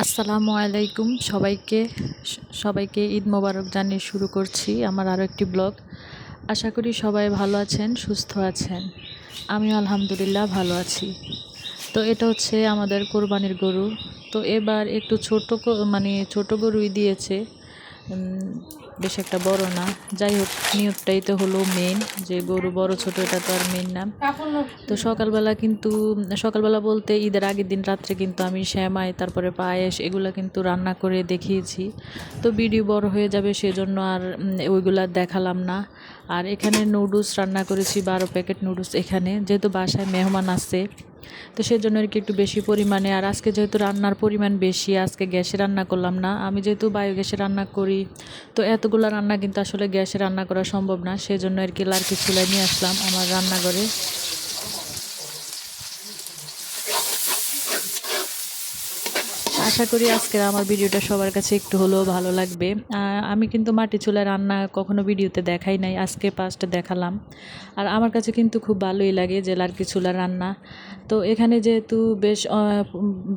আসসালামু আলাইকুম সবাইকে। সবাইকে ঈদ মোবারক জানিয়ে শুরু করছি আমার আরও একটি ব্লগ। আশা করি সবাই ভালো আছেন, সুস্থ আছেন। আমি আলহামদুলিল্লাহ ভালো আছি। তো এটা হচ্ছে আমাদের কোরবানির গরু। তো এবার একটু ছোট মানে ছোট গরুই দিয়েছে। বেশ একটা বড় না। যাই হোক নিয়তটাই তো হলো মেন যে গরু বড়, ছোট, এটা তো আর মেন না। তো সকালবেলা কিন্তু, সকালবেলা বলতে ঈদের আগের দিন রাত্রে কিন্তু আমি শ্যামাই, তারপরে পায়েস, এগুলো কিন্তু রান্না করে দেখিয়েছি। তো ভিডিও বড় হয়ে যাবে, সেজন্য আর ওইগুলা দেখালাম না। আর এখানে নুডলস রান্না করেছি, বারো প্যাকেট নুডলস এখানে। যেহেতু বাসায় মেহমান আসছে তো সেজন্য আর কি একটু বেশি পরিমাণে। আর আজকে যেহেতু রান্নার পরিমাণ বেশি, আজকে গ্যাসে রান্না করলাম না। আমি যেহেতু বায়োগ্যাসে রান্না করি, তো এতগুলো রান্না কিন্তু আসলে গ্যাসে রান্না করা সম্ভব না। সেজন্য আর কি লার্কি চুলায় নিয়ে আসলাম আমার রান্নাঘরে। আশা করি আজকের আমার ভিডিওটা সবার কাছে একটু হলেও ভালো লাগবে। আমি কিন্তু মাটি চুলা রান্না কখনো ভিডিওতে দেখাই নাই, আজকে ফার্স্ট দেখালাম। আর আমার কাছে কিন্তু খুব ভালোই লাগে যে লার্কি চুলা রান্না। তো এখানে যেহেতু বেশ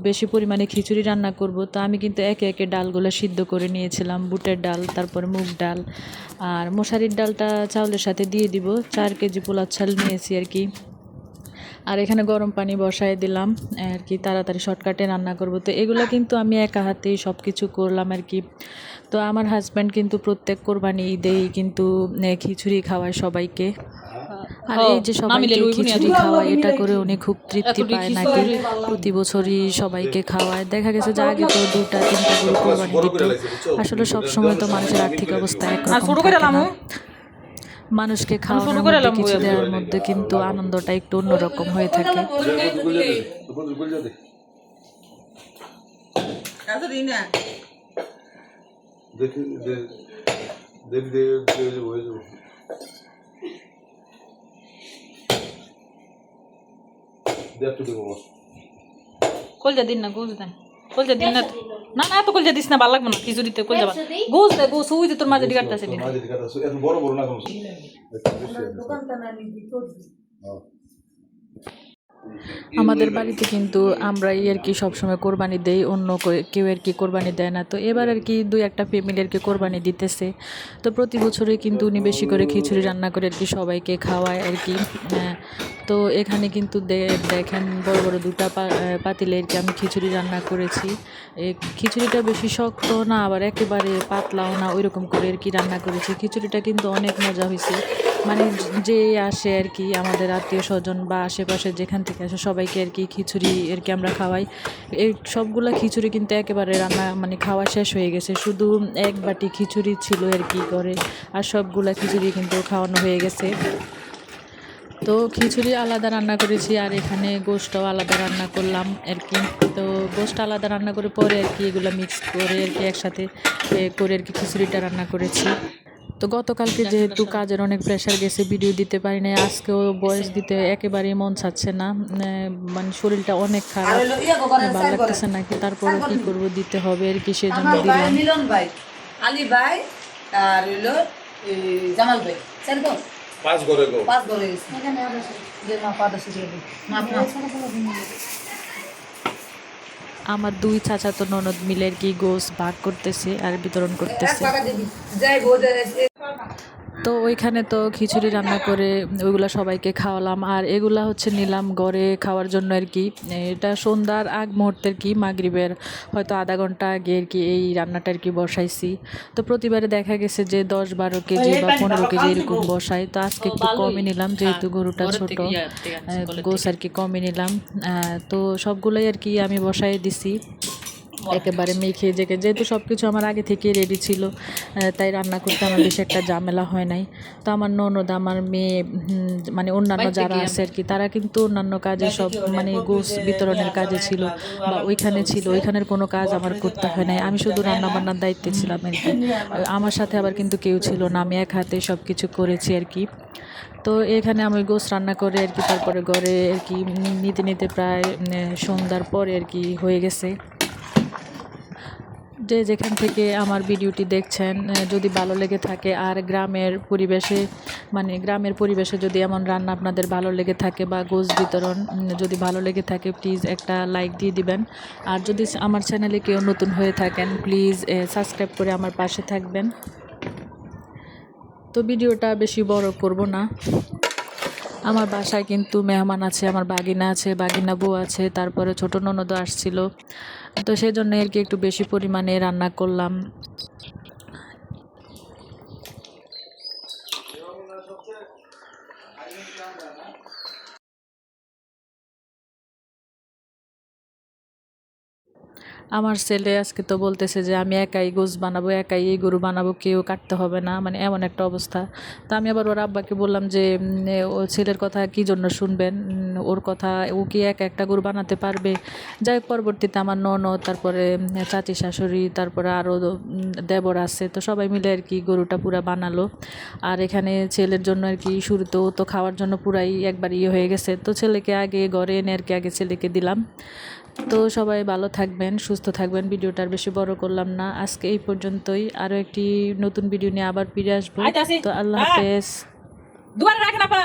বেশি পরিমাণে খিচুড়ি রান্না করব, তো আমি কিন্তু একে একে ডালগুলো সিদ্ধ করে নিয়েছিলাম, বুটের ডাল, তারপরে মুগ ডাল। আর মশারির ডালটা চাউলের সাথে দিয়ে দিব, চার কেজি পোলার চাল নিয়েছি আর কি। আর এখানে গরম পানি বসায় দিলাম আর কি তাড়াতাড়ি শর্টকাটে রান্না করব। তো এগুলো কিন্তু আমি একা হাতেই সব কিছু করলাম আর কি। তো আমার হাজব্যান্ড কিন্তু প্রত্যেক কোরবানি ঈদেই কিন্তু খিচুড়ি খাওয়ায় সবাইকে। আর এই যে সবাইকে খিচুড়ি খাওয়ায় এটা করে উনি খুব তৃপ্তি পায় নাকি? প্রতি বছরই সবাইকে খাওয়ায়। দেখা গেছে যে আগে তো দুটা তিনটা গরু কোরবানি দিত। আসলে সবসময় তো মানুষের আর্থিক অবস্থা একরকম থাকে না। মানুষকে খাওয়ানোর মধ্যে কিছু দেওয়ার মধ্যে কিন্তু আনন্দটা একটু অন্যরকম হয়ে থাকে। কলজা দিন না গোস দেন। কলজা দিন না। না না এত কলজা দিস না ভালো লাগবে না খিচুড়িতে কলজা ভালো গোস দে গোস ওই যে তোর মাঝে কাটতেছে এত বড় বড় না কোনো। বেশি আছে। হ্যাঁ। আমাদের বাড়িতে কিন্তু আমরাই আর কি সবসময় কোরবানি দেই অন্য কেউ আর কি কোরবানি দেয় না তো এবার আর কি দুই একটা ফ্যামিলি আর কি কোরবানি দিতেছে তো প্রতি বছরই কিন্তু উনি বেশি করে খিচুড়ি রান্না করে আর কি সবাইকে খাওয়ায় আর কি আহ, তো এখানে কিন্তু দেখেন বড় বড় দুটা পাতিলে আমি খিচুড়ি রান্না করেছি। খিচুড়িটা বেশি শক্ত না, আবার একেবারে পাতলাও না ওই রকম করে আর কি রান্না করেছি। খিচুড়িটা কিন্তু অনেক মজা হয়েছে মানে যে আসে আর কি, আমাদের আত্মীয় স্বজন বা আশেপাশে যেখান থেকে আসে, সবাইকে আর কি খিচুড়ি আর কি আমরা খাওয়াই। এই সবগুলো খিচুড়ি কিন্তু একেবারে রান্না মানে খাওয়া শেষ হয়ে গেছে। শুধু এক বাটি খিচুড়ি ছিল আর কি করে, আর সবগুলা খিচুড়ি কিন্তু খাওয়ানো হয়ে গেছে। তো খিচুড়ি আলাদা রান্না করেছি আর এখানে গোশটাও আলাদা রান্না করলাম আর কি। তো গোশটা আলাদা রান্না করে পরে আর কি এগুলো মিক্স করে আর কি একসাথে করে আর কি খিচুড়িটা রান্না করেছি। তো গতকালকে যেহেতু কাজের অনেক প্রেশার গেছে ভিডিও দিতে পারি না আজকেও বয়স দিতে একেবারেই মন চাচ্ছে না মানে শরীরটা অনেক খারাপ ভালো লাগতেছে নাকি তারপরে কী করব দিতে হবে আর কি সেজন্য দিলাম। মিলন ভাই আলী ভাই আর হইল জামাল ভাই পাঁচ ঘরে গো। পাঁচ গো গেছে। যে মা মাপ মাপ আমার দুই চাচাতো ননদ মিলের কি গোস ভাগ করতেছে আর বিতরণ করতেছে টাকা দিবি যাই গো যাই তো ওইখানে তো খিচুড়ি রান্না করে ওইগুলো সবাইকে খাওয়ালাম। আর এগুলা হচ্ছে নিলাম ঘরে খাওয়ার জন্য আর কি। এটা সন্ধ্যার আগ মুহূর্তের কি মাগরিবের হয়তো আধা ঘণ্টা আগে আর কি এই রান্নাটা আর কি বসাইছি। তো প্রতিবারে দেখা গেছে যে দশ বারো কেজি বা পনেরো কেজি এরকম বসাই। তো আজকে একটু কমই নিলাম যেহেতু গরুটা ছোট। গোস আর কি কমই নিলাম। তো সবগুলোই আর কি আমি বসাই দিছি। একেবারে মেখে জেগে যেহেতু সব কিছু আমার আগে থেকে রেডি ছিল তাই রান্না করতে আমার বেশি একটা ঝামেলা হয় নাই। তো আমার ননদ আমার মেয়ে মানে অন্যান্য যারা আছে আর কি তারা কিন্তু অন্যান্য কাজে সব মানে গোস বিতরণের কাজে ছিল বা ওইখানে ছিল ওইখানের কোনো কাজ আমার করতে হয় নাই। আমি শুধু রান্না বান্নার দায়িত্বে ছিলাম আর কি। আমার সাথে আবার কিন্তু কেউ ছিল না আমি এক হাতে সব কিছু করেছি আর কি। তো এখানে আমি গোস রান্না করে আর কি তারপরে ঘরে আর কি নিতে নিতে প্রায় সন্ধ্যার পরে আর কি হয়ে গেছে। যে যেখান থেকে আমার ভিডিওটি দেখছেন যদি ভালো লেগে থাকে আর গ্রামের পরিবেশে মানে গ্রামের পরিবেশে যদি এমন রান্না আপনাদের ভালো লেগে থাকে বা গোছ বিতরণ যদি ভালো লেগে থাকে প্লিজ একটা লাইক দিয়ে দিবেন। আর যদি আমার চ্যানেলে কেউ নতুন হয়ে থাকেন প্লিজ সাবস্ক্রাইব করে আমার পাশে থাকবেন। তো ভিডিওটা বেশি বড় করব না। আমার বাসায় কিন্তু মেহমান আছে, আমার বাগিনা আছে, বাগিনা বউ আছে, তারপরে ছোটো ননদও আসছিল। তো সেই জন্য আর কি একটু বেশি পরিমাণে রান্না করলাম। আমার ছেলে আজকে তো বলতেছে যে, আমি একাই গোছ বানাবো, একাই এই গরু বানাবো, কেউ কাটতে হবে না। মানে এমন একটা অবস্থা। তো আমি আবার ওর আব্বাকে বললাম যে ও ছেলের কথা কি জন্য শুনবেন? ওর কথা, ও কি একা একটা গরু বানাতে পারবে? যাই হোক, পরবর্তীতে আমার ননদ, তারপরে চাচি শাশুড়ি, তারপরে আরও দেবর আছে, তো সবাই মিলে আর কি গরুটা পুরা বানালো। আর এখানে ছেলের জন্য আর কি শুরুতে তো খাওয়ার জন্য পুরাই একবার ইয়ে হয়ে গেছে। তো ছেলেকে আগে ঘরে এনে আর কি আগে ছেলেকে দিলাম। তো সবাই ভালো থাকবেন সুস্থ থাকবেন। ভিডিওটা আর বেশি বড় করলাম না। আজকে এই পর্যন্তই। আরও একটি নতুন ভিডিও নিয়ে আবার ফিরে আসব। তো আল্লাহ। হাফেজ। দুয়ারে রাখ না পা